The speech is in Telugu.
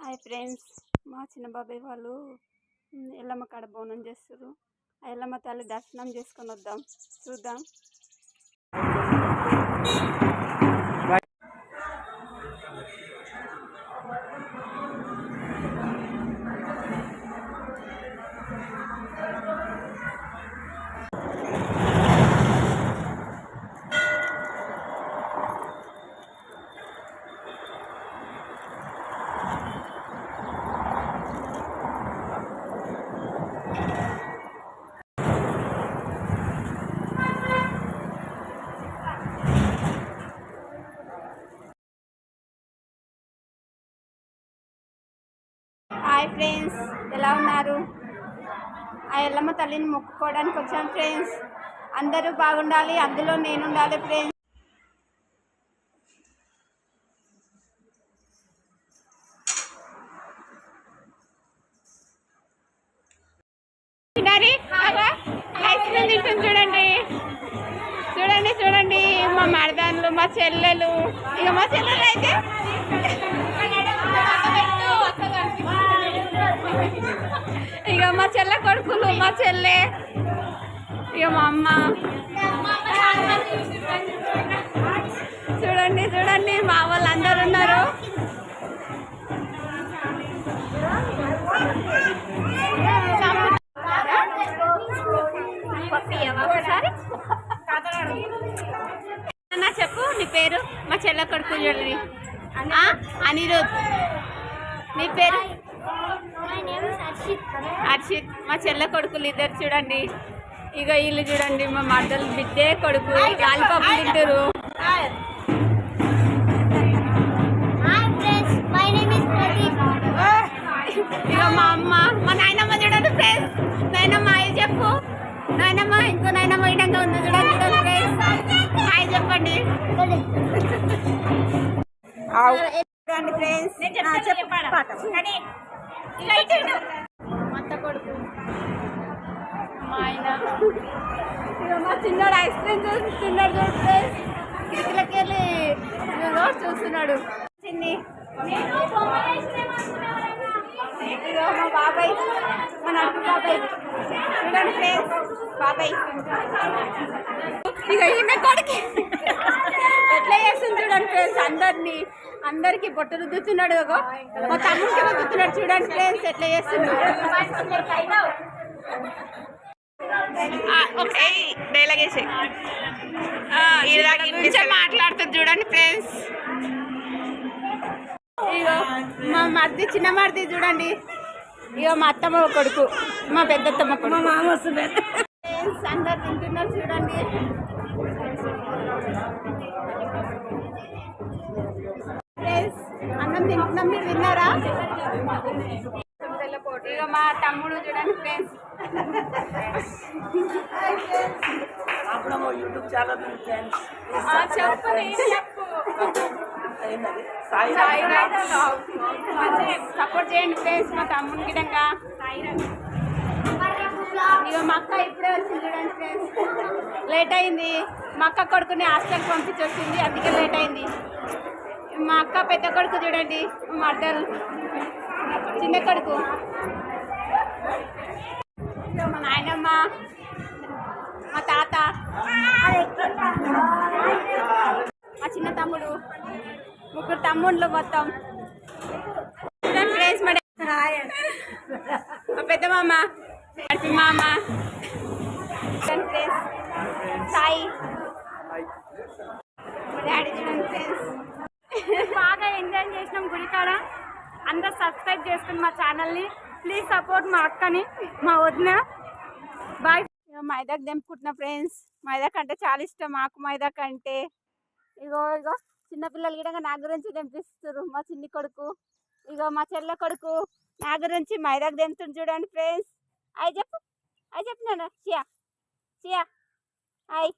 Hi friends. మా చిన్న బాబాయ్ వాళ్ళు ఎల్లమ్మ కాడ బోనం చేస్తారు ఆ ఎల్లమ్మ తల్లి దర్శనం చేసుకొని వద్దాం. చూద్దాం. హాయ్ ఫ్రెండ్స్ ఎలా ఉన్నారు? ఆ ఎల్లమ్మ తల్లిని మొక్కుకోవడానికి వచ్చాం ఫ్రెండ్స్. అందరూ బాగుండాలి అందులో నేను ఉండాలి ఫ్రెండ్స్ చూడండి. చూడండి చూడండి మా మరదాన్లు మా చెల్లెలు. ఇక మా చెల్లెలు అయితే చెల్లె కొడుకులు మా చెల్లె ఇక మా అమ్మ. చూడండి చూడండి మా వాళ్ళు అందరు ఉన్నారు. అన్న చెప్పు నీ పేరు? మా చెల్లె కొడుకు చూడండి. అనిరుద్. నీ పేరు? హర్షిత్ మా చెల్లె కొడుకులు ఇద్దరు చూడండి. ఇక వీళ్ళు చూడండి మా మద్దలు బిడ్డే కొడుకు లాలిపాపు తింటారు ఇక మా అమ్మ మా నాయనమ్మ చూడండి ఫ్రెండ్స్ నాయనమ్మ హాయ్ చెప్పు. నాయనమ్మ ఇంకో నాయనమ్మ ఇడంగా ఉంది చూడండి ఫ్రెండ్స్ హాయ్ చెప్పండి. చూడండి ఫ్రెండ్స్ అత్త కొడుకు. మా ఆయన. మా చిన్నాడు ఐస్ క్రీమ్ చూస్తున్నాడు చూడు ఫ్రెండ్స్. కిటికీలకి వెళ్ళి ఇదిగో చూస్తున్నాడు. చిన్ని. మా బాబాయ్? మా నడుపు బాబాయ్. చూడండి ఫ్రెండ్స్. బాబాయ్. ఇక ఈమె కొడుకు. ఎట్లా చేస్తుంది చూడండి ఫ్రెండ్స్ అందరినీ. అందరికి బొట్టు రుద్దుతున్నాడు మా తమ్ముడికి రుద్దుతున్నాడు చూడండి ఫ్రెండ్స్ ఎట్లా కొంచెం మాట్లాడుతుంది చూడండి ఫ్రెండ్స్ ఇగో మా మరిది చిన్న మరిది చూడండి. ఇగో మా అత్తమ్మ కొడుకు మా పెద్దత్తమ్మ కొడుకు. మా మామ వస్తున్నారు. అందరు తింటున్నారు చూడండి. అన్నం తింటున్నాం మీరు విన్నారా? ఇక మా తమ్ముడు చూడండి ఫ్రెండ్స్ అప్పుడు యూట్యూబ్ ఛానల్ ఉంది ఫ్రెండ్స్ చెప్పు నేను చెప్పు. ఏంటది? సాయి సపోర్ట్ చేయండి ఫ్రెండ్స్ మా తమ్ముని గిడంగా. ఇక మా అక్క ఇప్పుడే వచ్చింది చూడండి ఫ్రెండ్స్ లేట్ అయింది. మా అక్క కొడుకుని హాస్టల్కి పంపించి వచ్చింది అందుకే లేట్ అయింది. మా అక్క పెద్ద కొడుకు చూడండి మా అడ్డలు చిన్న కొడుకు. మా నాయనమ్మ మా తాత. మా చిన్న తమ్ముడు. ముగ్గురు తమ్ముళ్ళు మొత్తం. ఫ్రెండ్స్ మా పెద్ద మామ. మామ ఫ్రెండ్స్ సాయి మా డాడీ చూడండి ఫ్రెండ్స్ బాగా ఎంజాయ్ చేసినాం గుడికాడ. అందరు సబ్స్క్రైబ్ చేసుకుని మా ఛానల్ని ప్లీజ్ సపోర్ట్ మా అక్కని మా వదిన. బాయ్ మైదాకు తెంపుకుంటున్నా ఫ్రెండ్స్ మైదాక్ అంటే చాలా ఇష్టం మాకు మైదాక్ అంటే. ఇగో ఇగో చిన్నపిల్లలు కూడా నా గురించి తెంపిస్తారు మా చిన్ని కొడుకు. ఇగో మా చెల్లె కొడుకు నా గురించి మైదాకు తెంపుతుంది చూడండి ఫ్రెండ్స్ అయి చెప్పు. అయి చెప్పినాను షియా. షియా. హాయ్